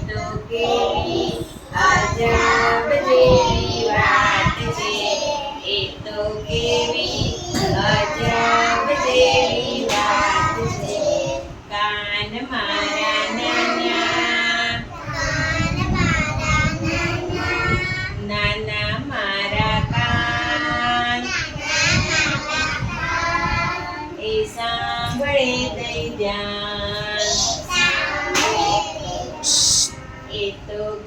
તો કેવી અજાબ જેવી અજબ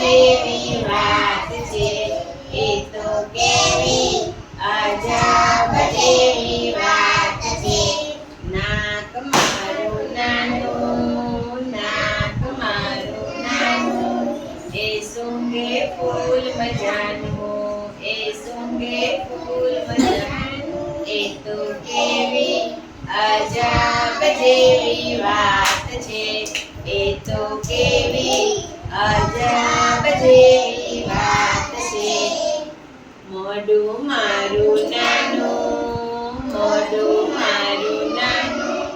જેવી વાત છે? એ તો કેવી અજબ જેવી વાત છે? નાક મારું નાનું, નાક મારું નાનું, એ સૂંઘે ફૂલ મજાનું એ સૂંઘે ફૂલ મજાનું એ તો કેવી અજબ જેવી વાત છે? તો કેવી અજાબ જેવી વાત છે. મોઢું મારું નાનું, મોઢું મારું નાનું,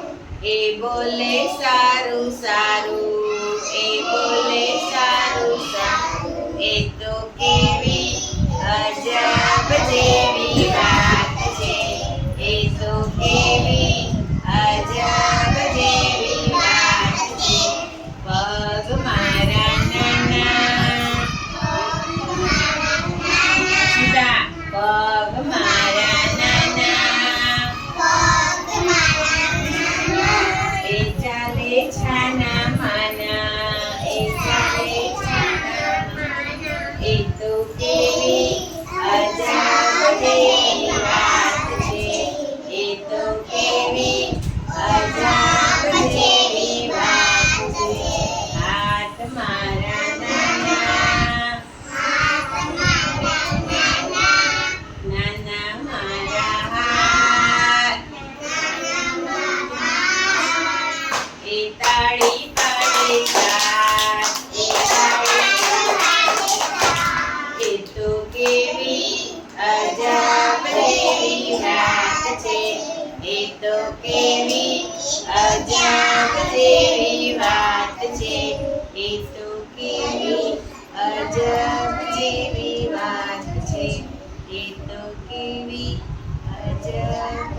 એ બોલે સારું સારું. કેવી અજબ દેવી નાથ છે એ તો કેવી અજબ વાત છે એ તો કેવી અજબ વાત છે એ તો કેવી અજબ